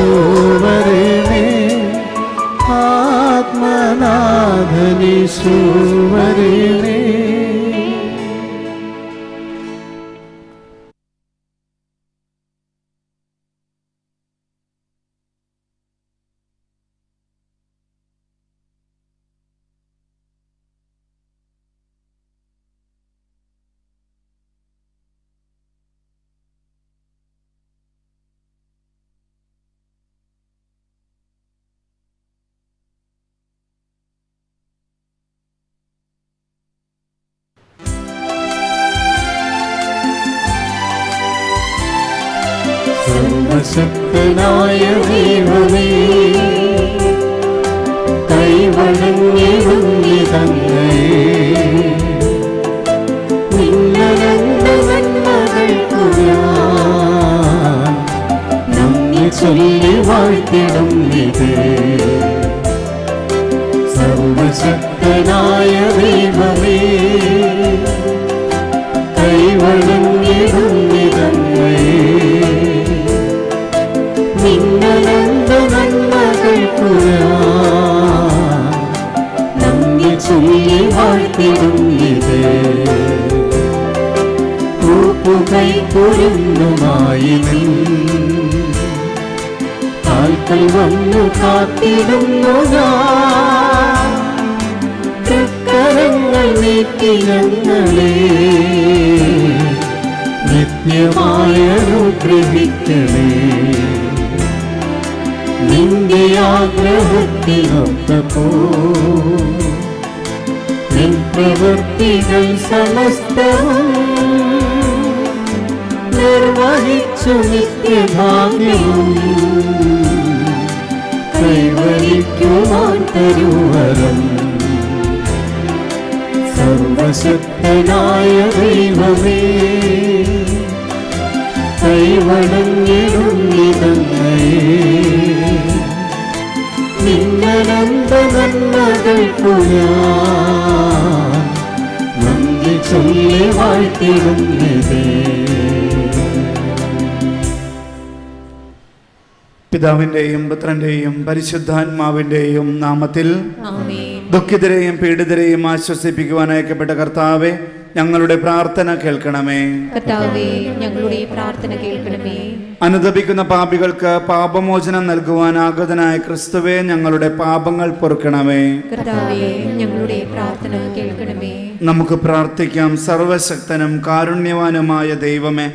ആത്മനാഥനീശൂവരണേ ആത്മനാഥനീശൂവരണേ ചൊല്ലി വാഴ്ത്തിടും ഇത്. സർവശക്തനായ ദൈവമേ കൈവഴങ്ങിടുന്നി തന്നെ നിന്നനന്ദ നന്മകൾക്കു ഞാൻ നന്ദി ചൊല്ലി വാഴ്ത്തിടുന്നിത് കൂപ്പുകൈ കുരുന്നുമായി നിൻ കാൽക്കൽ വന്നു കാത്തിടുന്നു ഞാൻ. തൃക്കരങ്ങൾ നീട്ടി ഞങ്ങളെ നിത്യമായ അനുഗ്രഹിക്കണേ. നിന്റെ ആഗ്രഹത്തിനൊത്തപ്പോ നിൻ പ്രവൃത്തികൾ സമസ്തവും നിർവഹിച്ചു നിത്യഭാഗ്യവും. കൈവരിക്കുവാൻ തരുവരം? സർവശക്തനായ ദൈവമേ കൈവണങ്ങിടുന്നിതങ്ങേ നിന്നനന്ത നന്മകൾക്കു ഞാൻ നന്ദി ചൊല്ലി വാഴ്ത്തിടുന്നതേ. പിതാവിന്റെയും പുത്രന്റെയും പരിശുദ്ധാത്മാവിന്റെയും നാമത്തിൽ ദുഃഖിതരെയും പീഡിതരെയും ആശ്വസിപ്പിക്കുവാൻ അയക്കപ്പെട്ട കർത്താവെ ഞങ്ങളുടെ പ്രാർത്ഥന കേൾക്കണമേ. കർത്താവേ ഞങ്ങളുടെ പ്രാർത്ഥന കേൾക്കണമേ. അനുദപിക്കുന്ന പാപികൾക്ക് പാപമോചനം നൽകുവാൻ ആഗതനായ ക്രിസ്തുവെ ഞങ്ങളുടെ പാപങ്ങൾ പൊറുക്കണമേ. കർത്താവേ ഞങ്ങളുടെ പ്രാർത്ഥന കേൾക്കണമേ. നമുക്ക് പ്രാർത്ഥിക്കാം. സർവശക്തനും കാരുണ്യവാനുമായ ദൈവമേ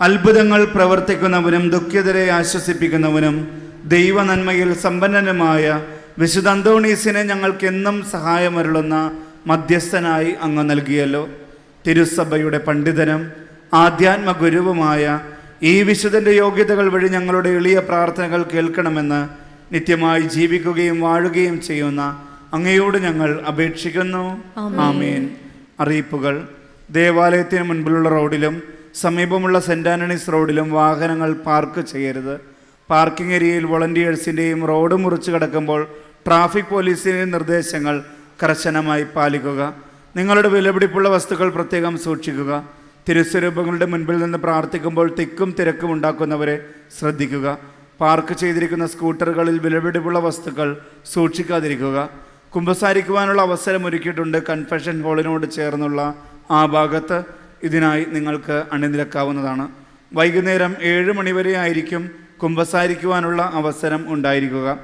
അത്ഭുതങ്ങൾ പ്രവർത്തിക്കുന്നവനും ദുഃഖിതരെ ആശ്വസിപ്പിക്കുന്നവനും ദൈവനന്മയിൽ സമ്പന്നനുമായ വിശുദ്ധ അന്തോണീസിനെ ഞങ്ങൾക്ക് എന്നും സഹായമരുളുന്ന മധ്യസ്ഥനായി അങ്ങ് നൽകിയല്ലോ. തിരുസഭയുടെ പണ്ഡിതനും ആധ്യാത്മ ഗുരുവുമായ ഈ വിശുദ്ധന്റെ യോഗ്യതകൾ വഴി ഞങ്ങളുടെ എളിയ പ്രാർത്ഥനകൾ കേൾക്കണമെന്ന് നിത്യമായി ജീവിക്കുകയും വാഴുകയും ചെയ്യുന്ന അങ്ങയോട് ഞങ്ങൾ അപേക്ഷിക്കുന്നു. ആമീൻ. അറിയിപ്പുകൾ. ദേവാലയത്തിന് മുൻപിലുള്ള റോഡിലും സമീപമുള്ള സെന്റ് ആന്റണീസ് റോഡിലും വാഹനങ്ങൾ പാർക്ക് ചെയ്യരുത്. പാർക്കിംഗ് ഏരിയയിൽ വോളണ്ടിയേഴ്സിന്റെയും റോഡ് മുറിച്ച് കിടക്കുമ്പോൾ ട്രാഫിക് പോലീസിന്റെയും നിർദ്ദേശങ്ങൾ കർശനമായി പാലിക്കുക. നിങ്ങളുടെ വിലപിടിപ്പുള്ള വസ്തുക്കൾ പ്രത്യേകം സൂക്ഷിക്കുക. തിരുസ്വരൂപങ്ങളുടെ മുൻപിൽ നിന്ന് പ്രാർത്ഥിക്കുമ്പോൾ തിക്കും തിരക്കും ഉണ്ടാക്കുന്നവരെ ശ്രദ്ധിക്കുക. പാർക്ക് ചെയ്തിരിക്കുന്ന സ്കൂട്ടറുകളിൽ വിലപിടിപ്പുള്ള വസ്തുക്കൾ സൂക്ഷിക്കാതിരിക്കുക. കുമ്പസാരിക്കുവാനുള്ള അവസരം ഒരുക്കിയിട്ടുണ്ട് കൺഫെഷൻ ഹാളിനോട് ചേർന്നുള്ള ആ ഭാഗത്ത്. ഇതിനായി നിങ്ങൾക്ക് അണിനിരക്കാവുന്നതാണ്. വൈകുന്നേരം ഏഴ് മണിവരെ ആയിരിക്കും കുമ്പസാരിക്കുവാനുള്ള അവസരം ഉണ്ടായിരിക്കുക.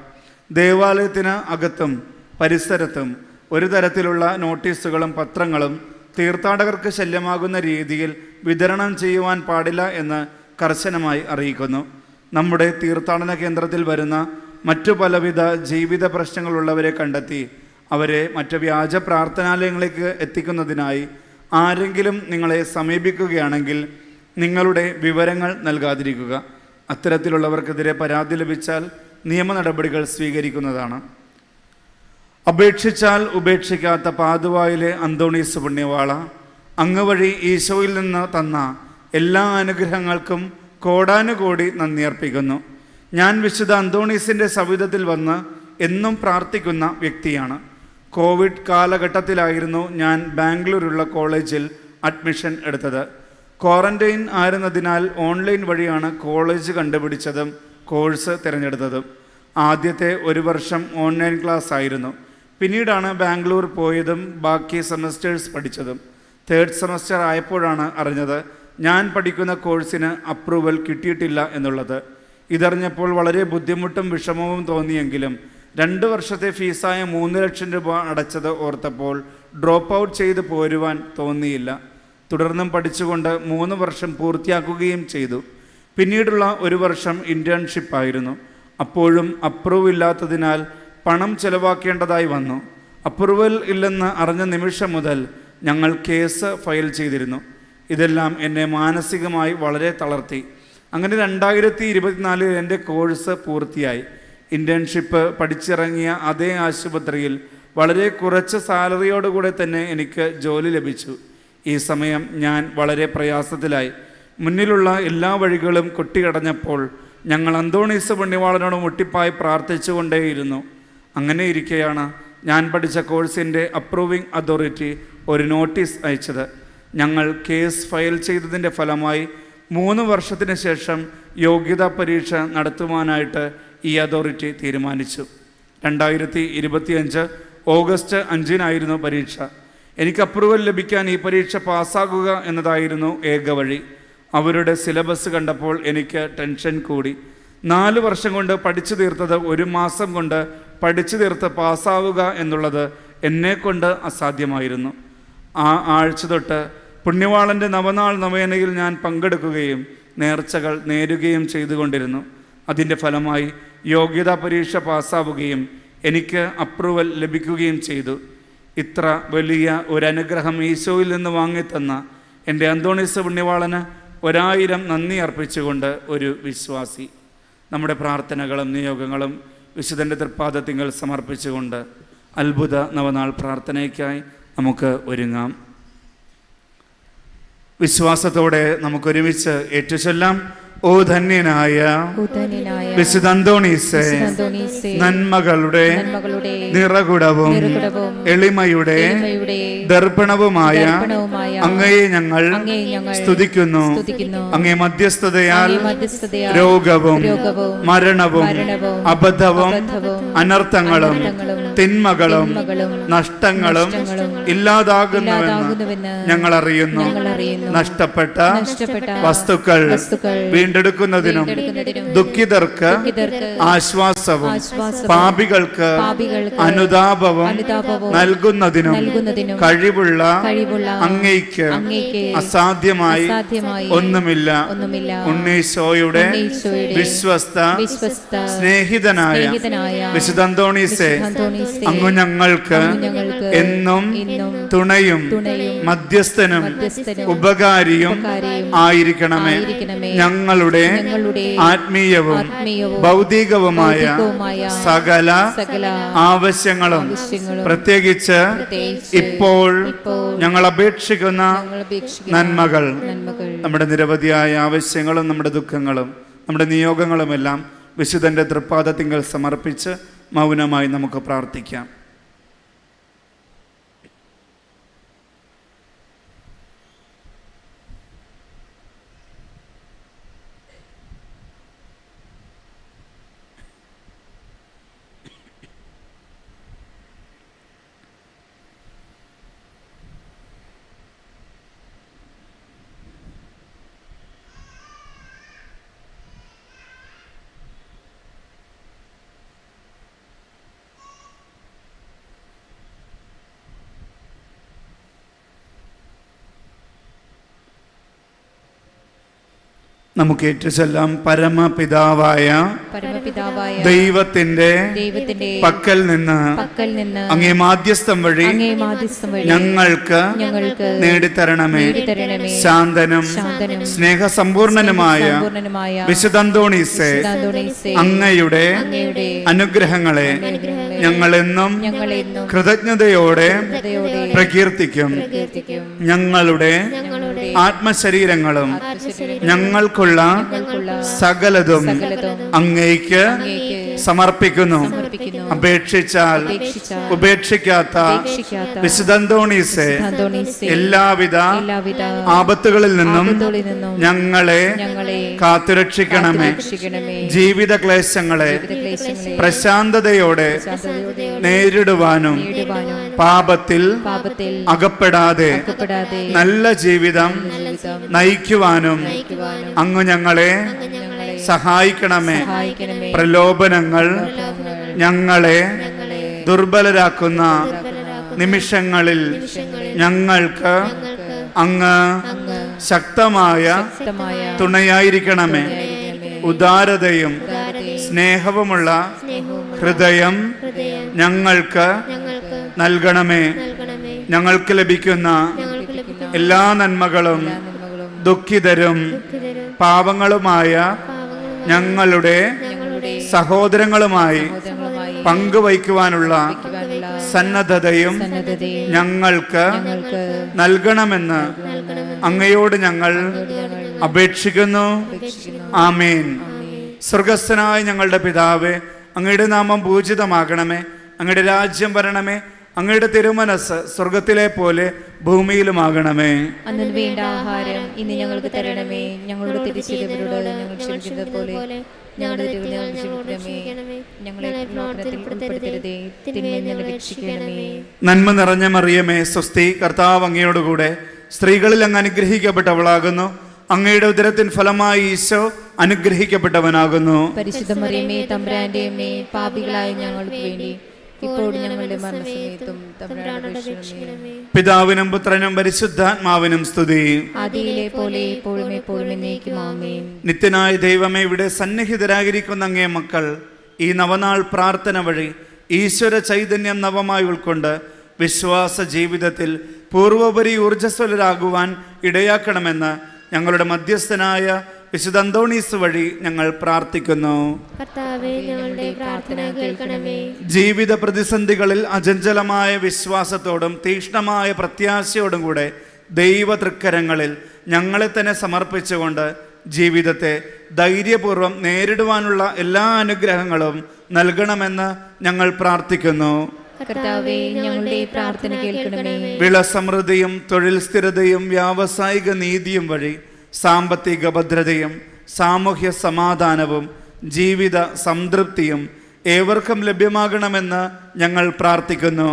ദേവാലയത്തിന് അകത്തും പരിസരത്തും ഒരു തരത്തിലുള്ള നോട്ടീസുകളും പത്രങ്ങളും തീർത്ഥാടകർക്ക് ശല്യമാകുന്ന രീതിയിൽ വിതരണം ചെയ്യുവാൻ പാടില്ല എന്ന് കർശനമായി അറിയിക്കുന്നു. നമ്മുടെ തീർത്ഥാടന കേന്ദ്രത്തിൽ വരുന്ന മറ്റു പലവിധ ജീവിത പ്രശ്നങ്ങളുള്ളവരെ കണ്ടെത്തി അവരെ മറ്റ് വ്യാജ പ്രാർത്ഥനാലയങ്ങളിലേക്ക് എത്തിക്കുന്നതിനായി ആരെങ്കിലും നിങ്ങളെ സമീപിക്കുകയാണെങ്കിൽ നിങ്ങളുടെ വിവരങ്ങൾ നൽകാതിരിക്കുക. അത്തരത്തിലുള്ളവർക്കെതിരെ പരാതി ലഭിച്ചാൽ നിയമ നടപടികൾ സ്വീകരിക്കുന്നതാണ്. അപേക്ഷിച്ചാൽ ഉപേക്ഷിക്കാത്ത പാതുവായിലെ അന്തോണീസ് പുണ്യവാള അങ്ങ് വഴി ഈശോയിൽ നിന്ന് തന്ന എല്ലാ അനുഗ്രഹങ്ങൾക്കും കോടാനുകോടി നന്ദി അർപ്പിക്കുന്നു. ഞാൻ വിശുദ്ധ അന്തോണീസിന്റെ സവിധത്തിൽ വന്ന് എന്നും പ്രാർത്ഥിക്കുന്ന വ്യക്തിയാണ്. കോവിഡ് കാലഘട്ടത്തിലായിരുന്നു ഞാൻ ബാംഗ്ലൂരുള്ള കോളേജിൽ അഡ്മിഷൻ എടുത്തത്. ക്വാറന്റൈൻ ആയിരുന്നതിനാൽ ഓൺലൈൻ വഴിയാണ് കോളേജ് കണ്ടുപിടിച്ചതും കോഴ്സ് തിരഞ്ഞെടുത്തതും. ആദ്യത്തെ ഒരു വർഷം ഓൺലൈൻ ക്ലാസ് ആയിരുന്നു. പിന്നീടാണ് ബാംഗ്ലൂർ പോയതും ബാക്കി സെമസ്റ്റേഴ്സ് പഠിച്ചതും. തേർഡ് സെമസ്റ്റർ ആയപ്പോഴാണ് അറിഞ്ഞത് ഞാൻ പഠിക്കുന്ന കോഴ്സിന് അപ്രൂവൽ കിട്ടിയിട്ടില്ല എന്നുള്ളത്. ഇതറിഞ്ഞപ്പോൾ വളരെ ബുദ്ധിമുട്ടും വിഷമവും തോന്നിയെങ്കിലും രണ്ട് വർഷത്തെ ഫീസായ മൂന്ന് ലക്ഷം രൂപ അടച്ചത് ഓർത്തപ്പോൾ ഡ്രോപ്പ് ഔട്ട് ചെയ്ത് പോരുവാൻ തോന്നിയില്ല. തുടർന്നും പഠിച്ചുകൊണ്ട് മൂന്ന് വർഷം പൂർത്തിയാക്കുകയും ചെയ്തു. പിന്നീടുള്ള ഒരു വർഷം ഇന്റേൺഷിപ്പ് ആയിരുന്നു. അപ്പോഴും അപ്രൂവ് ഇല്ലാത്തതിനാൽ പണം ചെലവാക്കേണ്ടതായി വന്നു. അപ്രൂവൽ ഇല്ലെന്ന് അറിഞ്ഞ നിമിഷം മുതൽ ഞങ്ങൾ കേസ് ഫയൽ ചെയ്തിരുന്നു. ഇതെല്ലാം എന്നെ മാനസികമായി വളരെ തളർത്തി. അങ്ങനെ രണ്ടായിരത്തി ഇരുപത്തിനാലിൽ എന്റെ കോഴ്സ് പൂർത്തിയായി. ഇന്റേൺഷിപ്പ് പഠിച്ചിറങ്ങിയ അതേ ആശുപത്രിയിൽ വളരെ കുറച്ച് സാലറിയോടുകൂടെ തന്നെ എനിക്ക് ജോലി ലഭിച്ചു. ഈ സമയം ഞാൻ വളരെ പ്രയാസത്തിലായി. മുന്നിലുള്ള എല്ലാ വഴികളും കൊട്ടിയടഞ്ഞപ്പോൾ ഞങ്ങൾ അന്തോണീസ് പുണ്യവാളനോട് മുട്ടിപ്പായി പ്രാർത്ഥിച്ചുകൊണ്ടേയിരുന്നു. അങ്ങനെ ഇരിക്കെയാണ് ഞാൻ പഠിച്ച കോഴ്സിന്റെ അപ്രൂവിംഗ് അതോറിറ്റി ഒരു നോട്ടീസ് അയച്ചത്. ഞങ്ങൾ കേസ് ഫയൽ ചെയ്തതിന്റെ ഫലമായി മൂന്ന് വർഷത്തിന് ശേഷം യോഗ്യതാ പരീക്ഷ നടത്തുവാനായിട്ട് ഈ അതോറിറ്റി തീരുമാനിച്ചു. രണ്ടായിരത്തി ഇരുപത്തിയഞ്ച് ഓഗസ്റ്റ് അഞ്ചിനായിരുന്നു പരീക്ഷ. എനിക്ക് അപ്രൂവൽ ലഭിക്കാൻ ഈ പരീക്ഷ പാസ്സാകുക എന്നതായിരുന്നു ഏക വഴി. അവരുടെ സിലബസ് കണ്ടപ്പോൾ എനിക്ക് ടെൻഷൻ കൂടി. നാല് വർഷം കൊണ്ട് പഠിച്ചു തീർത്തത് ഒരു മാസം കൊണ്ട് പഠിച്ചു തീർത്ത് പാസ്സാവുക എന്നുള്ളത് എന്നെക്കൊണ്ട് അസാധ്യമായിരുന്നു. ആ ആഴ്ച തൊട്ട് പുണ്യവാളന്റെ നവനാൾ നവേനയിൽ ഞാൻ പങ്കെടുക്കുകയും നേർച്ചകൾ നേരുകയും ചെയ്തുകൊണ്ടിരുന്നു. അതിന്റെ ഫലമായി യോഗ്യതാ പരീക്ഷ പാസ്സാവുകയും എനിക്ക് അപ്രൂവൽ ലഭിക്കുകയും ചെയ്തു. ഇത്ര വലിയ ഒരനുഗ്രഹം ഈശോയിൽ നിന്ന് വാങ്ങിത്തന്ന എന്റെ അന്തോണീസ് പുണ്യവാളന് ഒരായിരം നന്ദി അർപ്പിച്ചുകൊണ്ട് ഒരു വിശ്വാസി. നമ്മുടെ പ്രാർത്ഥനകളും നിയോഗങ്ങളും വിശുദ്ധന്റെ തൃപ്പാദത്തിങ്ങൾ സമർപ്പിച്ചുകൊണ്ട് അത്ഭുത നവനാൾ പ്രാർത്ഥനയ്ക്കായി നമുക്ക് ഒരുങ്ങാം. വിശ്വാസത്തോടെ നമുക്കൊരുമിച്ച് ഏറ്റുചൊല്ലാം. ഓ ധന്യനായ വിശുദ്ധ അന്തോണീസെ നന്മകളുടെ നിറകുടവും എളിമയുടെ ദർപ്പണവുമായ അങ്ങയെ ഞങ്ങൾ സ്തുതിക്കുന്നു. അങ്ങേ മധ്യസ്ഥതയാൽ രോഗവും മരണവും അബദ്ധവും അനർത്ഥങ്ങളും തിന്മകളും നഷ്ടങ്ങളും ഇല്ലാതാകുന്നുവെന്ന് ഞങ്ങൾ അറിയുന്നു നഷ്ടപ്പെട്ട വസ്തുക്കൾ വീണ്ടെടുക്കുന്നതിനും ദുഃഖിതർക്ക് ആശ്വാസവും പാപികൾക്ക് അനുതാപവും നൽകുന്നതിനും കഴിവുള്ള അങ്ങയ്ക്ക് അസാധ്യമായി ഒന്നുമില്ല. ഉണ്ണീശോയുടെ വിശ്വസ്ത സ്നേഹിതനായ വിശുദ്ധന്തോണീസെ അങ്ങു ഞങ്ങൾക്ക് എന്നും തുണയും മധ്യസ്ഥനും ഉപകാരിയും ആയിരിക്കണമേ. ഞങ്ങളുടെ ആത്മീയവും ഭൗതികവുമായ സകല ആവശ്യങ്ങളും പ്രത്യേകിച്ച് ഇപ്പോൾ ഇപ്പോൾ ഞങ്ങൾ അപേക്ഷിക്കുന്ന നന്മകൾ നമ്മുടെ നിരവധിയായ ആവശ്യങ്ങളും നമ്മുടെ ദുഃഖങ്ങളും നമ്മുടെ നിയോഗങ്ങളുമെല്ലാം വിശുദ്ധന്റെ തൃപ്പാദത്തിങ്കൽ സമർപ്പിച്ച് മൗനമായി നമുക്ക് പ്രാർത്ഥിക്കാം. നമുക്ക് ഏറ്റുചെല്ലാം പരമപിതാവായ ദൈവത്തിന്റെ പക്കൽ നിന്ന് അങ്ങേ മാധ്യസ്ഥം വഴി ഞങ്ങൾക്ക് ഞങ്ങൾക്ക് നേടിത്തരണമേ. ശാന്തനും സ്നേഹസമ്പൂർണനുമായ വിശുദ്ധന്തോണീസെ അങ്ങയുടെ അനുഗ്രഹങ്ങളെ ഞങ്ങളെന്നും കൃതജ്ഞതയോടെ പ്രകീർത്തിക്കും. ഞങ്ങളുടെ ആത്മശരീരങ്ങളും ആത്മശരീരം ഞങ്ങൾക്കുള്ള സകലതും അങ്ങേക്ക് സമർപ്പിക്കുന്നു. അപേക്ഷിച്ചാൽ ഉപേക്ഷിക്കാത്ത വിശുദ്ധന്തോണീസെ എല്ലാവിധ ആപത്തുകളിൽ നിന്നും ഞങ്ങളെ കാത്തുരക്ഷിക്കണമേ. രക്ഷിക്കണമേ ജീവിത ക്ലേശങ്ങളെ പ്രശാന്തതയോടെ നേരിടുവാനും പാപത്തിൽ അകപ്പെടാതെ നല്ല ജീവിതം നയിക്കുവാനും അങ്ങ് ഞങ്ങളെ സഹായിക്കണമേ. പ്രലോഭനങ്ങൾ ഞങ്ങളെ ദുർബലരാക്കുന്ന നിമിഷങ്ങളിൽ ഞങ്ങൾക്ക് അങ്ങ് ശക്തമായ തുണയായിരിക്കണമേ. ഉദാരതയും സ്നേഹവുമുള്ള ഹൃദയം ഞങ്ങൾക്ക് നൽകണമേ. ഞങ്ങൾക്ക് ലഭിക്കുന്ന എല്ലാ നന്മകളും ദുഃഖിതരും പാവങ്ങളുമായ ഞങ്ങളുടെ സഹോദരങ്ങളുമായി പങ്കുവയ്ക്കുവാനുള്ള വയ്ക്കുവാനുള്ള സന്നദ്ധതയും ഞങ്ങൾക്ക് ഞങ്ങൾക്ക് നൽകണമെന്ന് അങ്ങയോട് ഞങ്ങൾ അപേക്ഷിക്കുന്നു. ആമേൻ. സ്വർഗസ്ഥനായ ഞങ്ങളുടെ പിതാവ് അങ്ങയുടെ നാമം പൂജിതമാകണമേ അങ്ങയുടെ രാജ്യം വരണമേ അങ്ങയുടെ തിരുമനസ് സ്വർഗത്തിലെ പോലെ ഭൂമിയിലുമാകണമേ. വേണ്ട ആഹാരം ഇന്ന് ഞങ്ങൾക്ക് തരണമേ. ഞങ്ങളുടെ തിരിച്ചറിവരോട് ഞങ്ങൾ ക്ഷമിക്കുന്നത് പോലെ ഞങ്ങളുടെ ക്ഷമിക്കണമേ. ഞങ്ങളെ ഉൾപ്പെടുത്തരുതേ. രക്ഷിക്കണമേ. നന്മ നിറഞ്ഞ മറിയമേ സ്വസ്തി കർത്താവ് അങ്ങയോടുകൂടെ സ്ത്രീകളിൽ അങ്ങ് അനുഗ്രഹിക്കപ്പെട്ടവളാകുന്നു. അങ്ങയുടെ ഉദരത്തിൻ ഫലമായി ഈശോ അനുഗ്രഹിക്കപ്പെട്ടവനാകുന്നു. പരിശുദ്ധ മറിയമേ തമ്പുരാന്റെ പാപികളായ ഞങ്ങൾക്ക് വേണ്ടി പിതാവിനും പുത്രനും പരിശുദ്ധാത്മാവിനും സ്തുതി. പോലെ ഇപ്പോഴും എപ്പോഴും ആമേൻ. നിത്യനായ ദൈവമേ ഇവിടെ സന്നിഹിതരായിരിക്കുന്ന അങ്ങേ മക്കൾ ഈ നവനാൾ പ്രാർത്ഥന വഴി ഈശ്വര ചൈതന്യം നവമായി ഉൾക്കൊണ്ട് വിശ്വാസ ജീവിതത്തിൽ പൂർവോപരി ഊർജസ്വലരാകുവാൻ ഇടയാക്കണമെന്ന് ഞങ്ങളുടെ മധ്യസ്ഥനായ വിശുദ്ധ അന്തോണീസ് വഴി ഞങ്ങൾ പ്രാർത്ഥിക്കുന്നു. ജീവിത പ്രതിസന്ധികളിൽ അചഞ്ചലമായ വിശ്വാസത്തോടും തീക്ഷ്ണമായ പ്രത്യാശയോടും കൂടെ ദൈവ തൃക്കരങ്ങളിൽ ഞങ്ങളെ തന്നെ സമർപ്പിച്ചുകൊണ്ട് ജീവിതത്തെ ധൈര്യപൂർവം നേരിടുവാനുള്ള എല്ലാ അനുഗ്രഹങ്ങളും നൽകണമെന്ന് ഞങ്ങൾ പ്രാർത്ഥിക്കുന്നു. വിളസമൃദ്ധിയും തൊഴിൽ സ്ഥിരതയും വ്യാവസായിക നീതിയും വഴി സാമ്പത്തിക ഭദ്രതയും സാമൂഹ്യ സമാധാനവും ജീവിത സംതൃപ്തിയും ഏവർക്കും ലഭ്യമാകണമെന്ന് ഞങ്ങൾ പ്രാർത്ഥിക്കുന്നു.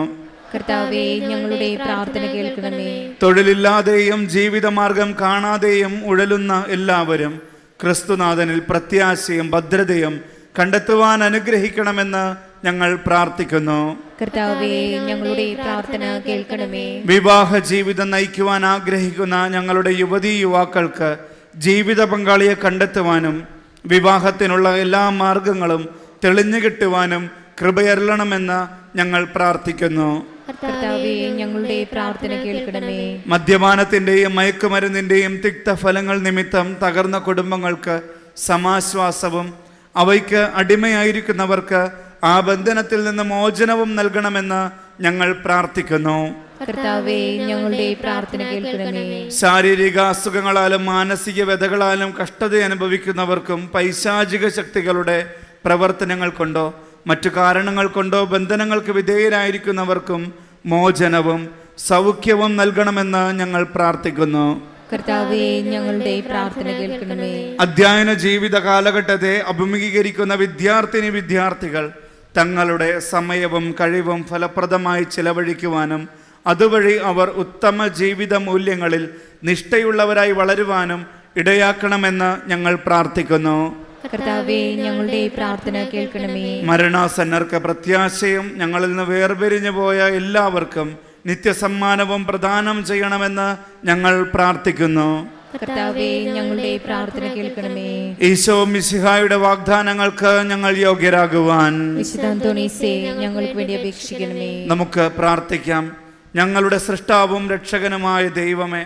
കർത്താവേ ഞങ്ങളുടെ പ്രാർത്ഥന കേൾക്കണമേ. തൊഴിലില്ലാതെയും ജീവിതമാർഗം കാണാതെയും ഉഴലുന്ന എല്ലാവരും ക്രിസ്തുനാഥനിൽ പ്രത്യാശയും ഭദ്രതയും കണ്ടെത്തുവാൻ അനുഗ്രഹിക്കണമെന്ന് ഞങ്ങൾ പ്രാർത്ഥിക്കുന്നു. കർത്താവേ ഞങ്ങളുടെ പ്രാർത്ഥന കേൾക്കണമേ. വിവാഹ ജീവിതം നയിക്കുവാൻ ആഗ്രഹിക്കുന്ന ഞങ്ങളുടെ യുവതി യുവാക്കൾക്ക് ജീവിത പങ്കാളിയെ കണ്ടെത്തുവാനും വിവാഹത്തിനുള്ള എല്ലാ മാർഗങ്ങളും തെളിഞ്ഞു കിട്ടുവാനും കൃപയരളണമെന്ന് ഞങ്ങൾ പ്രാർത്ഥിക്കുന്നു. ഞങ്ങളുടെ പ്രാർത്ഥന കേൾക്കണമേ. മദ്യപാനത്തിന്റെയും മയക്കുമരുന്നിന്റെയും തിക്തഫലങ്ങൾ നിമിത്തം തകർന്ന കുടുംബങ്ങൾക്ക് സമാശ്വാസവും അവയ്ക്ക് അടിമയായിരിക്കുന്നവർക്ക് ആ ബന്ധനത്തിൽ നിന്ന് മോചനവും നൽകണമെന്ന് ഞങ്ങൾ പ്രാർത്ഥിക്കുന്നു. കർത്താവേ ഞങ്ങളുടെ പ്രാർത്ഥന കേൾക്കണമേ. ശാരീരിക അസുഖങ്ങളാലും മാനസിക വ്യതകളാലും കഷ്ടത അനുഭവിക്കുന്നവർക്കും പൈശാചിക ശക്തികളുടെ പ്രവർത്തനങ്ങൾ കൊണ്ടോ മറ്റു കാരണങ്ങൾ കൊണ്ടോ ബന്ധനങ്ങൾക്ക് വിധേയരായിരിക്കുന്നവർക്കും മോചനവും സൗഖ്യവും നൽകണമെന്ന് ഞങ്ങൾ പ്രാർത്ഥിക്കുന്നു. കർത്താവേ ഞങ്ങളുടെ പ്രാർത്ഥന കേൾക്കണമേ. അധ്യയന ജീവിത കാലഘട്ടത്തെ അഭിമുഖീകരിക്കുന്ന വിദ്യാർത്ഥിനി വിദ്യാർത്ഥികൾ തങ്ങളുടെ സമയവും കഴിവും ഫലപ്രദമായി ചിലവഴിക്കുവാനും അതുവഴി അവർ ഉത്തമ ജീവിത മൂല്യങ്ങളിൽ നിഷ്ഠയുള്ളവരായി വളരുവാനും ഇടയാക്കണമെന്ന് ഞങ്ങൾ പ്രാർത്ഥിക്കുന്നു. കർത്താവേ ഞങ്ങളുടെ പ്രാർത്ഥന കേൾക്കണമേ. മരണാസന്നർക്ക് പ്രത്യാശയും ഞങ്ങളിൽ നിന്ന് വേർപിരിഞ്ഞു പോയ എല്ലാവർക്കും നിത്യസമ്മാനവും പ്രദാനം ചെയ്യണമെന്ന് ഞങ്ങൾ പ്രാർത്ഥിക്കുന്നു. കർത്താവെ ഞങ്ങളുടെ പ്രാർത്ഥന കേൾക്കണമേ. ഈശോ മിസിഹായുടെ വാഗ്ദാനങ്ങൾക്ക് ഞങ്ങൾ യോഗ്യരാകുവാൻ ഞങ്ങൾക്ക് വേണ്ടി അപേക്ഷിക്കണമേ. നമുക്ക് പ്രാർത്ഥിക്കാം. ഞങ്ങളുടെ സൃഷ്ടാവും രക്ഷകനുമായ ദൈവമേ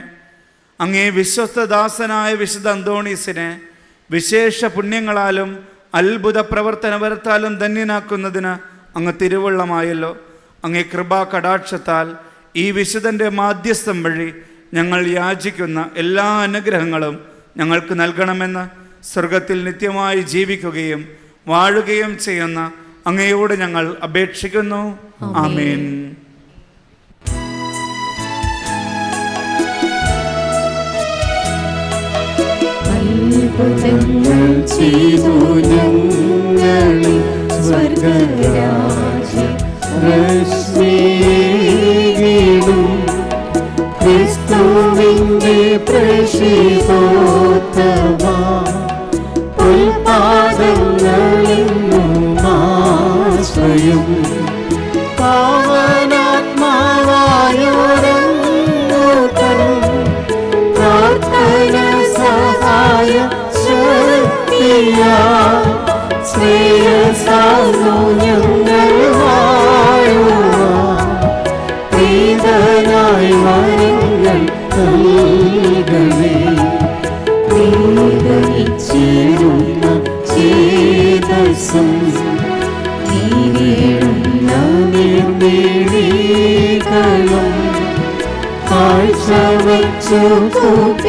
അങ്ങേ വിശ്വസ്തദാസനായ വിശുദ്ധ അന്തോണീസിനെ വിശേഷ പുണ്യങ്ങളാലും അത്ഭുത പ്രവർത്തനപരത്താലും ധന്യനാക്കുന്നതിന് അങ്ങ് തിരുവള്ളമായല്ലോ. അങ്ങേ കൃപാ കടാക്ഷത്താൽ ഈ വിശുദ്ധന്റെ മാധ്യസ്ഥം വഴി ഞങ്ങൾ യാചിക്കുന്ന എല്ലാ അനുഗ്രഹങ്ങളും ഞങ്ങൾക്ക് നൽകണമെന്ന് സ്വർഗത്തിൽ നിത്യമായി ജീവിക്കുകയും വാഴുകയും ചെയ്യുന്ന അങ്ങയോട് ഞങ്ങൾ അപേക്ഷിക്കുന്നു. ആമേൻ. അത്ഭുതങ്ങൾ ചെയ്തു ഞങ്ങളിൽ കാഴ്ച വച്ചു കൂപ്പിടുന്നീതാ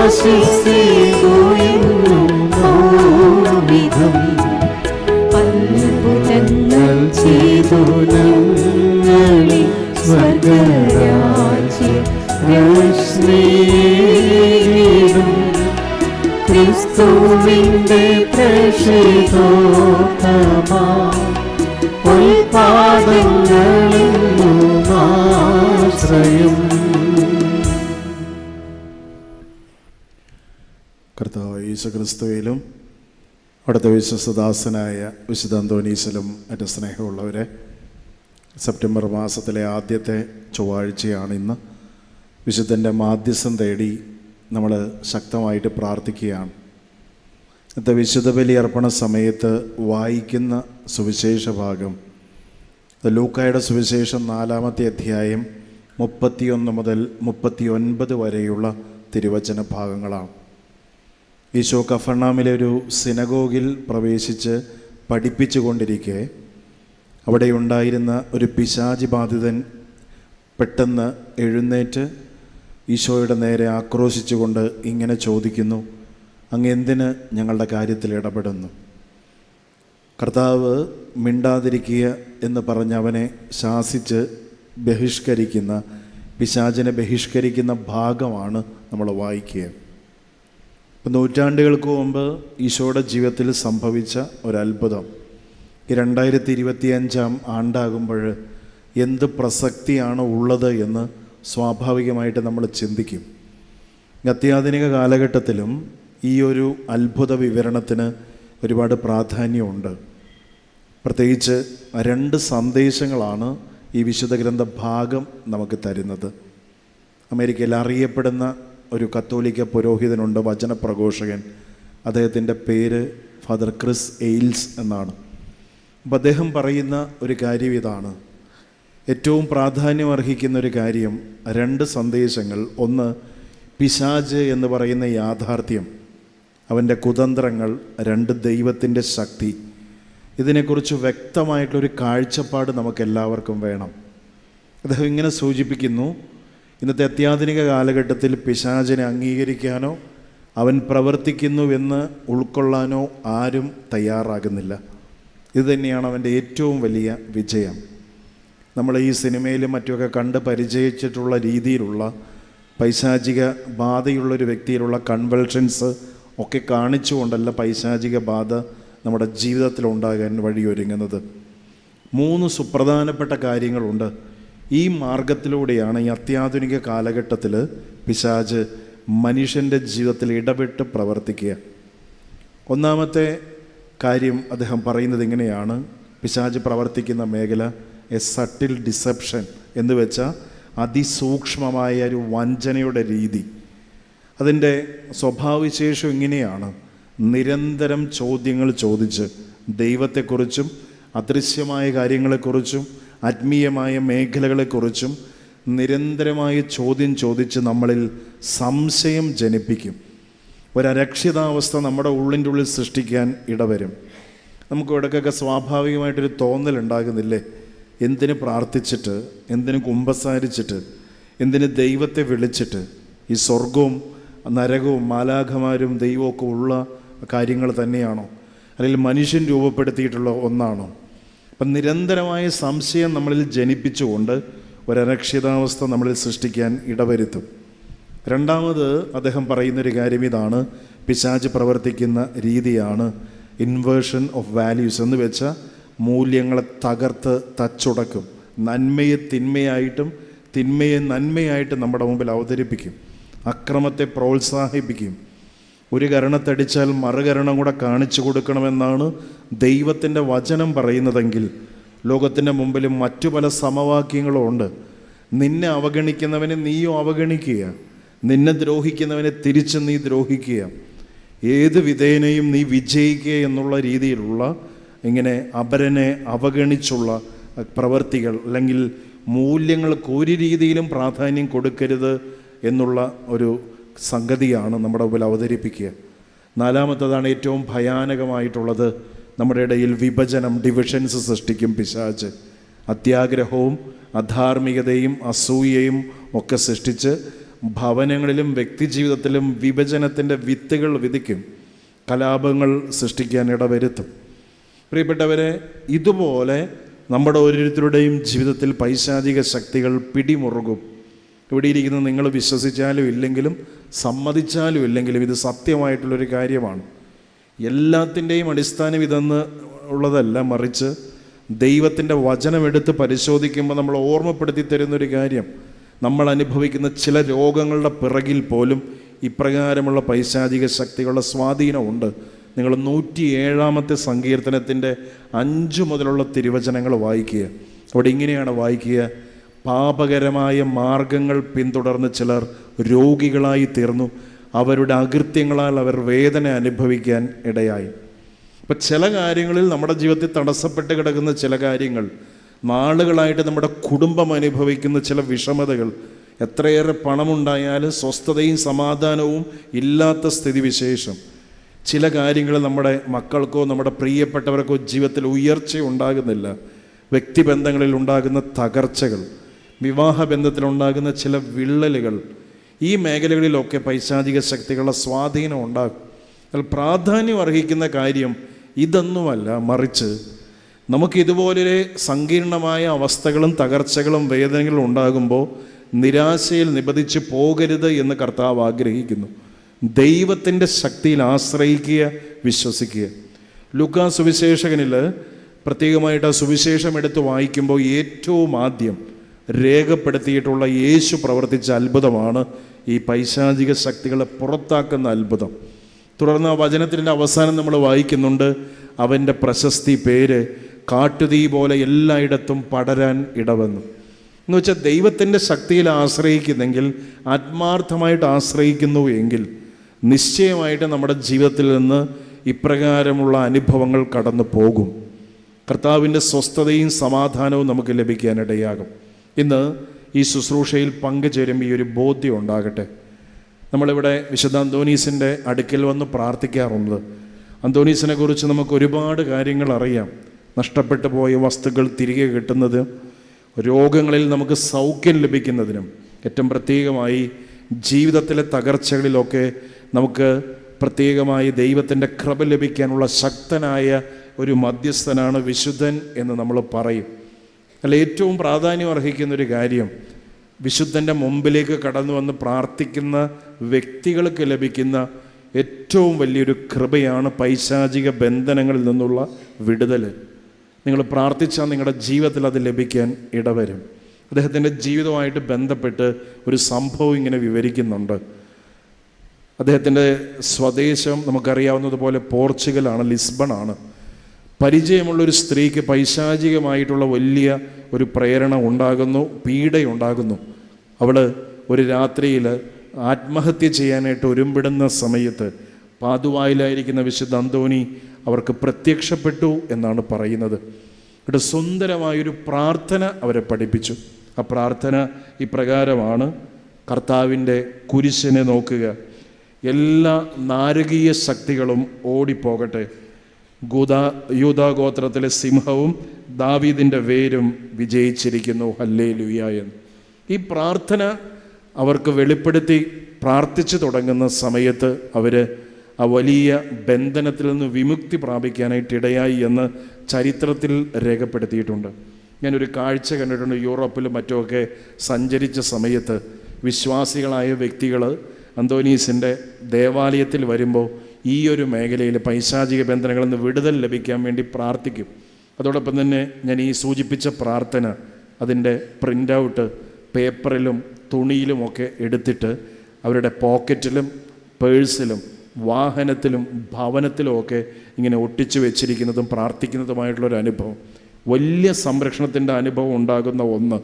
ആശയോടെ ആശിസ്തും അത്ഭുതങ്ങൾ ചെയ്തു ഞങ്ങളിൽ സ്വർഗരാജ്യ ക്രിസ്തുവിന്റെ ക്രിസ്തുവിന്റെ പ്രശിതോത്തമ ഉൽപാദങ്ങളിന്നും ആശ്രയം. കർത്താവ് യേശുക്രിസ്തുവിലും അടുത്ത വിശ്വസദാസനായ വിശുദ്ധ അന്തോനീസിലും എന്റെ സ്നേഹമുള്ളവരെ സെപ്റ്റംബർ മാസത്തിലെ ആദ്യത്തെ ചൊവ്വാഴ്ചയാണ് ഇന്ന്. വിശുദ്ധന്റെ മാധ്യസ്ഥം തേടി നമ്മൾ ശക്തമായിട്ട് പ്രാർത്ഥിക്കുകയാണ്. ഇന്നത്തെ വിശുദ്ധ ബലി അർപ്പണ സമയത്ത് വായിക്കുന്ന സുവിശേഷ ഭാഗം ലൂക്കായുടെ സുവിശേഷം നാലാമത്തെ അധ്യായം മുപ്പത്തിയൊന്ന് മുതൽ മുപ്പത്തിയൊൻപത് വരെയുള്ള തിരുവചന ഭാഗങ്ങളാണ്. ഈശോ കഫർണാമിലെ ഒരു സിനഗോഗിൽ പ്രവേശിച്ച് പഠിപ്പിച്ചു കൊണ്ടിരിക്കെ അവിടെ ഉണ്ടായിരുന്ന ഒരു പിശാചി ബാധിതൻ പെട്ടെന്ന് എഴുന്നേറ്റ് ഈശോയുടെ നേരെ ആക്രോശിച്ചുകൊണ്ട് ഇങ്ങനെ ചോദിക്കുന്നു അങ്ങ് എന്തിന് ഞങ്ങളുടെ കാര്യത്തിൽ ഇടപെടുന്നു? കർത്താവ് മിണ്ടാതിരിക്കുക എന്ന് പറഞ്ഞ് അവനെ ശാസിച്ച് ബഹിഷ്കരിക്കുന്ന പിശാചിനെ ബഹിഷ്കരിക്കുന്ന ഭാഗമാണ് നമ്മൾ വായിക്കുക. ഇപ്പം നൂറ്റാണ്ടുകൾക്ക് മുമ്പ് ഈശോയുടെ ജീവിതത്തിൽ സംഭവിച്ച ഒരത്ഭുതം. ഈ രണ്ടായിരത്തി ഇരുപത്തിയഞ്ചാം ആണ്ടാകുമ്പോൾ എന്ത് പ്രസക്തിയാണ് ഉള്ളത് എന്ന് സ്വാഭാവികമായിട്ട് നമ്മൾ ചിന്തിക്കും. അത്യാധുനിക കാലഘട്ടത്തിലും ഈ ഒരു അത്ഭുത വിവരണത്തിന് ഒരുപാട് പ്രാധാന്യമുണ്ട്. പ്രത്യേകിച്ച് രണ്ട് സന്ദേശങ്ങളാണ് ഈ വിശുദ്ധ ഗ്രന്ഥ ഭാഗം നമുക്ക് തരുന്നത്. അമേരിക്കയിൽ അറിയപ്പെടുന്ന ഒരു കത്തോലിക്ക പുരോഹിതനുണ്ട് വചനപ്രഘോഷകൻ. അദ്ദേഹത്തിന്റെ പേര് ഫാദർ ക്രിസ് എയിൽസ് എന്നാണ്. അപ്പം അദ്ദേഹം പറയുന്ന ഒരു കാര്യം ഇതാണ്. ഏറ്റവും പ്രാധാന്യം അർഹിക്കുന്ന ഒരു കാര്യം രണ്ട് സന്ദേശങ്ങൾ. ഒന്ന് പിശാജ് എന്ന് പറയുന്ന യാഥാർത്ഥ്യം അവന്റെ കുതന്ത്രങ്ങൾ രണ്ട് ദൈവത്തിന്റെ ശക്തി. ഇതിനെക്കുറിച്ച് വ്യക്തമായിട്ടുള്ളൊരു കാഴ്ചപ്പാട് നമുക്കെല്ലാവർക്കും വേണം. അദ്ദേഹം ഇങ്ങനെ സൂചിപ്പിക്കുന്നു ഇന്നത്തെ അത്യാധുനിക കാലഘട്ടത്തിൽ പിശാചിനെ അംഗീകരിക്കാനോ അവൻ പ്രവർത്തിക്കുന്നുവെന്ന് ഉൾക്കൊള്ളാനോ ആരും തയ്യാറാകുന്നില്ല. ഇതുതന്നെയാണ് അവന്റെ ഏറ്റവും വലിയ വിജയം. നമ്മൾ ഈ സിനിമയിലും മറ്റുമൊക്കെ കണ്ട് പരിചയിച്ചിട്ടുള്ള രീതിയിലുള്ള പൈശാചിക ബാധയുള്ളൊരു വ്യക്തിയിലുള്ള കൺവൾഷൻസ് ഒക്കെ കാണിച്ചുകൊണ്ടല്ല പൈശാചിക ബാധ നമ്മുടെ ജീവിതത്തിൽ ഉണ്ടാകാൻ വഴിയൊരുങ്ങുന്നത്. മൂന്ന് സുപ്രധാനപ്പെട്ട കാര്യങ്ങളുണ്ട്. ഈ മാർഗത്തിലൂടെയാണ് ഈ അത്യാധുനിക കാലഘട്ടത്തിൽ പിശാജ് മനുഷ്യന്റെ ജീവിതത്തിൽ ഇടപെട്ട് പ്രവർത്തിക്കുക. ഒന്നാമത്തെ കാര്യം അദ്ദേഹം പറയുന്നത് ഇങ്ങനെയാണ്. പിശാജ് പ്രവർത്തിക്കുന്ന മേഖല എ സട്ടിൽ ഡിസെപ്ഷൻ എന്ന് വെച്ചാൽ അതിസൂക്ഷ്മമായ ഒരു വഞ്ചനയുടെ രീതി. അതിന്റെ സ്വഭാവവിശേഷം ഇങ്ങനെയാണ്. നിരന്തരം ചോദ്യങ്ങൾ ചോദിച്ച് ദൈവത്തെക്കുറിച്ചും അദൃശ്യമായ കാര്യങ്ങളെക്കുറിച്ചും ആത്മീയമായ മേഖലകളെക്കുറിച്ചും നിരന്തരമായി ചോദ്യം ചോദിച്ച് നമ്മളിൽ സംശയം ജനിപ്പിക്കും. ഒരരക്ഷിതാവസ്ഥ നമ്മുടെ ഉള്ളിന്റെ ഉള്ളിൽ സൃഷ്ടിക്കാൻ ഇടവരും. നമുക്ക് ഇടയ്ക്കൊക്കെ സ്വാഭാവികമായിട്ടൊരു തോന്നലുണ്ടാകുന്നില്ലേ എന്തിന് പ്രാർത്ഥിച്ചിട്ട് എന്തിന് കുമ്പസാരിച്ചിട്ട് എന്തിന് ദൈവത്തെ വിളിച്ചിട്ട്? ഈ സ്വർഗവും നരകവും മാലാഖമാരും ദൈവമൊക്കെ ഉള്ള കാര്യങ്ങൾ തന്നെയാണോ? അല്ലെങ്കിൽ മനുഷ്യൻ രൂപപ്പെടുത്തിയിട്ടുള്ള ഒന്നാണോ? അപ്പം നിരന്തരമായ സംശയം നമ്മളിൽ ജനിപ്പിച്ചുകൊണ്ട് ഒരരക്ഷിതാവസ്ഥ നമ്മളിൽ സൃഷ്ടിക്കാൻ ഇടവരുത്തും. രണ്ടാമത് അദ്ദേഹം പറയുന്നൊരു കാര്യം ഇതാണ്. പിശാജ് പ്രവർത്തിക്കുന്ന രീതിയാണ് ഇൻവേർഷൻ ഓഫ് വാല്യൂസ് എന്ന് വെച്ചാൽ മൂല്യങ്ങളെ തകർത്ത് തച്ചുടക്കും. നന്മയെ തിന്മയായിട്ടും തിന്മയെ നന്മയായിട്ടും നമ്മുടെ മുമ്പിൽ അവതരിപ്പിക്കും. അക്രമത്തെ പ്രോത്സാഹിപ്പിക്കും. ഒരു കരണത്തടിച്ചാൽ മറുകരണം കൂടെ കാണിച്ചു കൊടുക്കണമെന്നാണ് ദൈവത്തിന്റെ വചനം പറയുന്നതെങ്കിൽ ലോകത്തിന്റെ മുമ്പിലും മറ്റു പല സമവാക്യങ്ങളും ഉണ്ട് നിന്നെ അവഗണിക്കുന്നവനെ നീയും അവഗണിക്കുക. നിന്നെ ദ്രോഹിക്കുന്നവനെ തിരിച്ച് നീ ദ്രോഹിക്കുക. ഏത് വിധേനയും നീ വിജയിക്കുക എന്നുള്ള രീതിയിലുള്ള ഇങ്ങനെ അപരനെ അവഗണിച്ചുള്ള പ്രവർത്തികൾ അല്ലെങ്കിൽ മൂല്യങ്ങൾക്ക് ഒരു രീതിയിലും പ്രാധാന്യം കൊടുക്കരുത് എന്നുള്ള ഒരു സംഗതിയാണ് നമ്മുടെ മുമ്പിൽ അവതരിപ്പിക്കുക. നാലാമത്തതാണ് ഏറ്റവും ഭയാനകമായിട്ടുള്ളത് നമ്മുടെ ഇടയിൽ വിഭജനം ഡിവിഷൻസ് സൃഷ്ടിക്കും പിശാച്ച് അത്യാഗ്രഹവും അധാർമികതയും അസൂയയും ഒക്കെ സൃഷ്ടിച്ച് ഭവനങ്ങളിലും വ്യക്തിജീവിതത്തിലും വിഭജനത്തിന്റെ വിത്തുകൾ വിധിക്കും കലാപങ്ങൾ സൃഷ്ടിക്കാൻ ഇടവരുത്തും. പ്രിയപ്പെട്ടവരെ ഇതുപോലെ നമ്മുടെ ഓരോരുത്തരുടെയും ജീവിതത്തിൽ പൈശാചിക ശക്തികൾ പിടിമുറുകും. ഇവിടെ ഇരിക്കുന്ന നിങ്ങൾ വിശ്വസിച്ചാലും ഇല്ലെങ്കിലും സമ്മതിച്ചാലും ഇല്ലെങ്കിലും ഇത് സത്യമായിട്ടുള്ളൊരു കാര്യമാണ്. എല്ലാത്തിന്റെയും അടിസ്ഥാനം ഇതെന്ന് ഉള്ളതല്ല മറിച്ച് ദൈവത്തിന്റെ വചനമെടുത്ത് പരിശോധിക്കുമ്പോൾ നമ്മൾ ഓർമ്മപ്പെടുത്തി തരുന്നൊരു കാര്യം. നമ്മൾ അനുഭവിക്കുന്ന ചില രോഗങ്ങളുടെ പിറകിൽ പോലും ഇപ്രകാരമുള്ള പൈശാചിക ശക്തികളുടെ സ്വാധീനമുണ്ട്. നിങ്ങൾ നൂറ്റി ഏഴാമത്തെ സങ്കീർത്തനത്തിന്റെ അഞ്ചു മുതലുള്ള തിരുവചനങ്ങൾ വായിക്കുക. അവിടെ ഇങ്ങനെയാണ് വായിക്കുക. പാപകരമായ മാർഗങ്ങൾ പിന്തുടർന്ന് ചിലർ രോഗികളായി തീർന്നു. അവരുടെ അകൃത്യങ്ങളാൽ അവർ വേദന അനുഭവിക്കാൻ ഇടയായി. അപ്പം ചില കാര്യങ്ങളിൽ നമ്മുടെ ജീവിതത്തിൽ തടസ്സപ്പെട്ട് കിടക്കുന്ന ചില കാര്യങ്ങൾ നാളുകളായിട്ട് നമ്മുടെ കുടുംബം അനുഭവിക്കുന്ന ചില വിഷമതകൾ എത്രയേറെ പണമുണ്ടായാലും സ്വസ്ഥതയും സമാധാനവും ഇല്ലാത്ത സ്ഥിതിവിശേഷം ചില കാര്യങ്ങൾ നമ്മുടെ മക്കൾക്കോ നമ്മുടെ പ്രിയപ്പെട്ടവർക്കോ ജീവിതത്തിൽ ഉയർച്ച ഉണ്ടാകുന്നില്ല. വ്യക്തിബന്ധങ്ങളിൽ ഉണ്ടാകുന്ന തകർച്ചകൾ വിവാഹ ബന്ധത്തിലുണ്ടാകുന്ന ചില വിള്ളലുകൾ ഈ മേഖലകളിലൊക്കെ പൈശാചിക ശക്തികളുടെ സ്വാധീനം ഉണ്ടാകും. എന്നാൽ പ്രാധാന്യം അർഹിക്കുന്ന കാര്യം ഇതൊന്നുമല്ല. മറിച്ച് നമുക്ക് ഇതുപോലെ സങ്കീർണമായ അവസ്ഥകളും തകർച്ചകളും വേദനകളും ഉണ്ടാകുമ്പോൾ നിരാശയിൽ നിബന്ധിച്ച് പോകരുത് എന്ന് കർത്താവ് ആഗ്രഹിക്കുന്നു. ദൈവത്തിന്റെ ശക്തിയിൽ ആശ്രയിക്കുക വിശ്വസിക്കുക. ലുക്കാ സുവിശേഷകനിൽ പ്രത്യേകമായിട്ട് ആ സുവിശേഷം എടുത്ത് വായിക്കുമ്പോൾ ഏറ്റവും ആദ്യം രേഖപ്പെടുത്തിയിട്ടുള്ള യേശു പ്രവർത്തിച്ച അത്ഭുതമാണ് ഈ പൈശാചിക ശക്തികളെ പുറത്താക്കുന്ന അത്ഭുതം. തുടർന്ന് ആ വചനത്തിന്റെ അവസാനം നമ്മൾ വായിക്കുന്നുണ്ട് അവന്റെ പ്രശസ്തി പേര് കാട്ടുതീ പോലെ എല്ലായിടത്തും പടരാൻ ഇടവന്നു. എന്ന് വെച്ചാൽ ദൈവത്തിന്റെ ശക്തിയിൽ ആശ്രയിക്കുന്നെങ്കിൽ ആത്മാർത്ഥമായിട്ട് ആശ്രയിക്കുന്നു എങ്കിൽ നിശ്ചയമായിട്ട് നമ്മുടെ ജീവിതത്തിൽ നിന്ന് ഇപ്രകാരമുള്ള അനുഭവങ്ങൾ കടന്നു പോകും. കർത്താവിന്റെ സ്വസ്ഥതയും സമാധാനവും നമുക്ക് ലഭിക്കാനിടയാകും. ഇന്ന് ഈ ശുശ്രൂഷയിൽ പങ്കുചേരുമ്പോൾ ഈ ഒരു ബോധ്യം ഉണ്ടാകട്ടെ. നമ്മളിവിടെ വിശുദ്ധ അന്തോനീസിന്റെ അടുക്കൽ വന്ന് പ്രാർത്ഥിക്കാറുണ്ട്. അന്തോനീസിനെ കുറിച്ച് നമുക്ക് ഒരുപാട് കാര്യങ്ങൾ അറിയാം. നഷ്ടപ്പെട്ടു പോയ വസ്തുക്കൾ തിരികെ കിട്ടുന്നത് രോഗങ്ങളിൽ നമുക്ക് സൗഖ്യം ലഭിക്കുന്നതിനും ഏറ്റവും പ്രത്യേകമായി ജീവിതത്തിലെ തകർച്ചകളിലൊക്കെ നമുക്ക് പ്രത്യേകമായി ദൈവത്തിന്റെ കൃപ ലഭിക്കാനുള്ള ശക്തനായ ഒരു മധ്യസ്ഥനാണ് വിശുദ്ധൻ എന്ന് നമ്മൾ പറയും. അല്ല ഏറ്റവും പ്രാധാന്യം അർഹിക്കുന്ന ഒരു കാര്യം വിശുദ്ധന്റെ മുമ്പിലേക്ക് കടന്നു വന്ന് പ്രാർത്ഥിക്കുന്ന വ്യക്തികൾക്ക് ലഭിക്കുന്ന ഏറ്റവും വലിയൊരു കൃപയാണ് പൈശാചിക ബന്ധനങ്ങളിൽ നിന്നുള്ള വിടുതൽ നിങ്ങൾ പ്രാർത്ഥിച്ചാൽ നിങ്ങളുടെ ജീവിതത്തിൽ അത് ലഭിക്കാൻ ഇടവരും. അദ്ദേഹത്തിന്റെ ജീവിതവുമായിട്ട് ബന്ധപ്പെട്ട് ഒരു സംഭവം ഇങ്ങനെ വിവരിക്കുന്നുണ്ട്. അദ്ദേഹത്തിന്റെ സ്വദേശം നമുക്കറിയാവുന്നതുപോലെ പോർച്ചുഗലാണ് ലിസ്ബണാണ്. പരിചയമുള്ള ഒരു സ്ത്രീക്ക് പൈശാചികമായിട്ടുള്ള വലിയ ഒരു പ്രേരണ ഉണ്ടാകുന്നു പീഡയുണ്ടാകുന്നു. അവൾ ഒരു രാത്രിയിൽ ആത്മഹത്യ ചെയ്യാനായിട്ട് ഒരുമ്പിടുന്ന സമയത്ത് പാതുവായിലായിരിക്കുന്ന വിശുദ്ധ അന്തോണി അവർക്ക് പ്രത്യക്ഷപ്പെട്ടു എന്നാണ് പറയുന്നത്. ഇവിടെ സുന്ദരമായൊരു പ്രാർത്ഥന അവരെ പഠിപ്പിച്ചു. ആ പ്രാർത്ഥന ഇപ്രകാരമാണ്. കർത്താവിന്റെ കുരിശിനെ നോക്കുക. എല്ലാ നാരകീയ ശക്തികളും ഓടിപ്പോകട്ടെ. ഗുദ യൂതാഗോത്രത്തിലെ സിംഹവും ദാവീദിന്റെ വേരും വിജയിച്ചിരിക്കുന്നു. ഹല്ലേ ലുയ എന്ന്. ഈ പ്രാർത്ഥന അവർക്ക് വെളിപ്പെടുത്തി പ്രാർത്ഥിച്ചു തുടങ്ങുന്ന സമയത്ത് അവർ ആ വലിയ ബന്ധനത്തിൽ നിന്ന് വിമുക്തി പ്രാപിക്കാനായിട്ട് ഇടയായി എന്ന് ചരിത്രത്തിൽ രേഖപ്പെടുത്തിയിട്ടുണ്ട്. ഞാനൊരു കാഴ്ച കണ്ടിട്ടുണ്ട്. യൂറോപ്പിലും മറ്റുമൊക്കെ സഞ്ചരിച്ച സമയത്ത് വിശ്വാസികളായ വ്യക്തികൾ അന്തോനീസിന്റെ ദേവാലയത്തിൽ വരുമ്പോൾ ഈ ഒരു മേഖലയിൽ പൈശാചിക ബന്ധനങ്ങളിൽ നിന്ന് വിടുതൽ ലഭിക്കാൻ വേണ്ടി പ്രാർത്ഥിക്കും. അതോടൊപ്പം തന്നെ ഞാൻ ഈ സൂചിപ്പിച്ച പ്രാർത്ഥന അതിന്റെ പ്രിന്റ് ഔട്ട് പേപ്പറിലും തുണിയിലുമൊക്കെ എടുത്തിട്ട് അവരുടെ പോക്കറ്റിലും പേഴ്സിലും വാഹനത്തിലും ഭവനത്തിലുമൊക്കെ ഇങ്ങനെ ഒട്ടിച്ചു വെച്ചിരിക്കുന്നതും പ്രാർത്ഥിക്കുന്നതുമായിട്ടുള്ളൊരു അനുഭവം. വലിയ സംരക്ഷണത്തിന്റെ അനുഭവം ഉണ്ടാകുന്ന ഒന്ന്.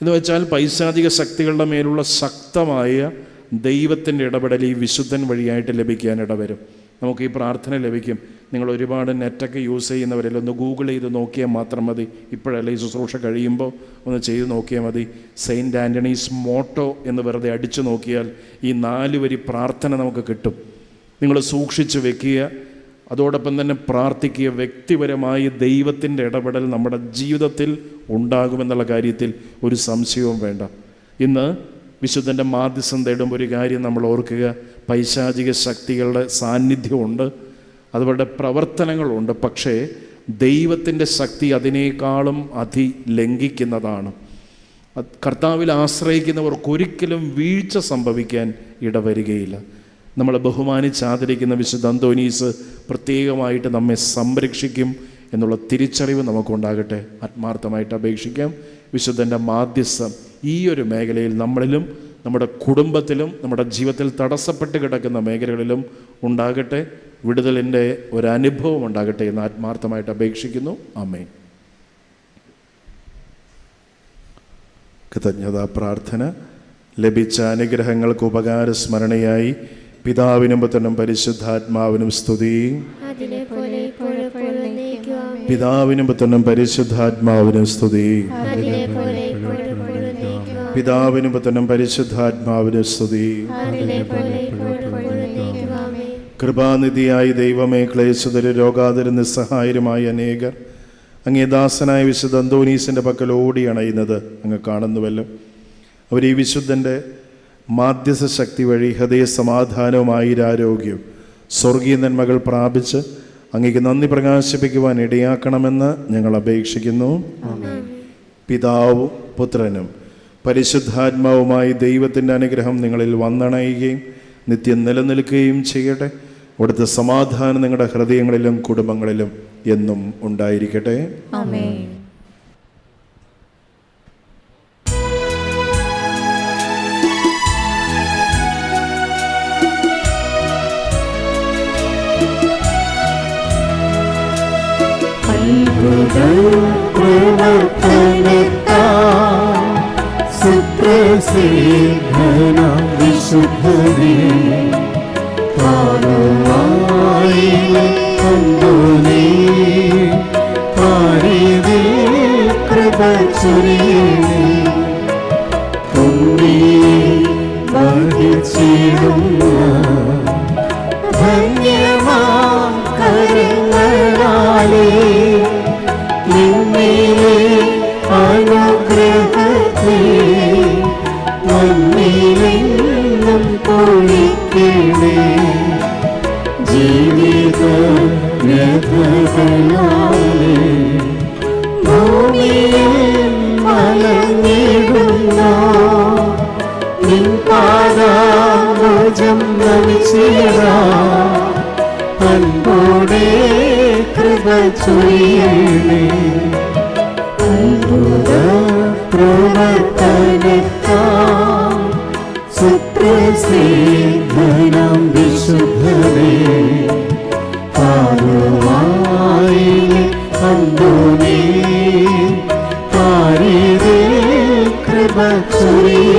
എന്ന് വെച്ചാൽ പൈശാചിക ശക്തികളുടെ മേലുള്ള ശക്തമായ ദൈവത്തിന്റെ ഇടപെടൽ ഈ വിശുദ്ധൻ വഴിയായിട്ട് ലഭിക്കാൻ ഇടവരും. നമുക്ക് ഈ പ്രാർത്ഥന ലഭിക്കും. നിങ്ങൾ ഒരുപാട് നെറ്റൊക്കെ യൂസ് ചെയ്യുന്നവരിൽ ഒന്ന് ഗൂഗിൾ ചെയ്ത് നോക്കിയാൽ മാത്രം മതി. ഇപ്പോഴല്ല ഈ ശുശ്രൂഷ കഴിയുമ്പോൾ ഒന്ന് ചെയ്ത് നോക്കിയാൽ മതി. സെയിന്റ് ആന്റണീസ് മോട്ടോ എന്ന് വെറുതെ അടിച്ചു നോക്കിയാൽ ഈ നാല് വരി പ്രാർത്ഥന നമുക്ക് കിട്ടും. നിങ്ങൾ സൂക്ഷിച്ച് വെക്കുക. അതോടൊപ്പം തന്നെ പ്രാർത്ഥിക്കുക. വ്യക്തിപരമായി ദൈവത്തിന്റെ ഇടപെടൽ നമ്മുടെ ജീവിതത്തിൽ ഉണ്ടാകുമെന്നുള്ള കാര്യത്തിൽ ഒരു സംശയവും വേണ്ട. ഇന്ന് വിശുദ്ധന്റെ മാധ്യസ്ഥം തേടുമ്പോൾ ഒരു കാര്യം നമ്മൾ ഓർക്കുക. പൈശാചിക ശക്തികളുടെ സാന്നിധ്യമുണ്ട്. അതുപോലെ പ്രവർത്തനങ്ങളുണ്ട്. പക്ഷേ ദൈവത്തിന്റെ ശക്തി അതിനേക്കാളും അതി ലംഘിക്കുന്നതാണ് കർത്താവിൽ ആശ്രയിക്കുന്നവർക്കൊരിക്കലും വീഴ്ച സംഭവിക്കാൻ ഇടവരികയില്ല. നമ്മളെ ബഹുമാനിച്ച് ആദരിക്കുന്ന വിശുദ്ധ അന്തോനീസ് പ്രത്യേകമായിട്ട് നമ്മെ സംരക്ഷിക്കും എന്നുള്ള തിരിച്ചറിവ് നമുക്കുണ്ടാകട്ടെ. ആത്മാർത്ഥമായിട്ട് അപേക്ഷിക്കാം. വിശുദ്ധന്റെ മാധ്യസ്ഥം ഈ ഒരു മേഖലയിൽ നമ്മളിലും നമ്മുടെ കുടുംബത്തിലും നമ്മുടെ ജീവിതത്തിൽ തടസ്സപ്പെട്ട് കിടക്കുന്ന മേഖലകളിലും ഉണ്ടാകട്ടെ വിടുതലിന്റെ ഒരനുഭവം ഉണ്ടാകട്ടെ എന്ന് ആത്മാർത്ഥമായിട്ട് അപേക്ഷിക്കുന്നു. അമ്മേ കൃതജ്ഞതാ പ്രാർത്ഥന. ലഭിച്ച അനുഗ്രഹങ്ങൾക്ക് ഉപകാരസ്മരണയായി പിതാവിനും പുത്രനും പരിശുദ്ധാത്മാവിനും സ്തുതി. പിതാവിനും പുത്രനും പരിശുദ്ധാത്മാവിനും സ്തുതി. പിതാവിനും പുത്രനും പരിശുദ്ധാത്മാവിന് സ്തുതി. കൃപാനിധിയായി ദൈവമേ ക്ലേശുതര് രോഗാതര നിസ്സഹായരുമായ അനേകർ അങ്ങേ ദാസനായ വിശുദ്ധ അന്തോനീസിന്റെ പക്കൽ ഓടി അണയുന്നത് അങ്ങ് കാണുന്നുവല്ലോ. അവർ ഈ വിശുദ്ധന്റെ മാധ്യസ്ഥ ശക്തി വഴി ഹൃദയ സമാധാനവുമായി ആരോഗ്യവും സ്വർഗീയ നന്മകൾ പ്രാപിച്ച് അങ്ങേക്ക് നന്ദി പ്രകാശിപ്പിക്കുവാൻ ഇടയാക്കണമെന്ന് ഞങ്ങൾ അപേക്ഷിക്കുന്നു. പിതാവും പുത്രനും പരിശുദ്ധാത്മാവുമായി ദൈവത്തിന്റെ അനുഗ്രഹം നിങ്ങളിൽ വന്നണയുകയും നിത്യം നിലനിൽക്കുകയും ചെയ്യട്ടെ. അവിടുത്തെ സമാധാനം നിങ്ങളുടെ ഹൃദയങ്ങളിലും കുടുംബങ്ങളിലും എന്നും ഉണ്ടായിരിക്കട്ടെ. സുപ്രസിദ്ധനാം അൻപോടെ കൃപ ചൊരിയണേ അത്ഭുത പ്രവർത്തനത്താൽ സുപ്രസിദ്ധനാം നീ പാരിതേ കൃപ ചൊരിയ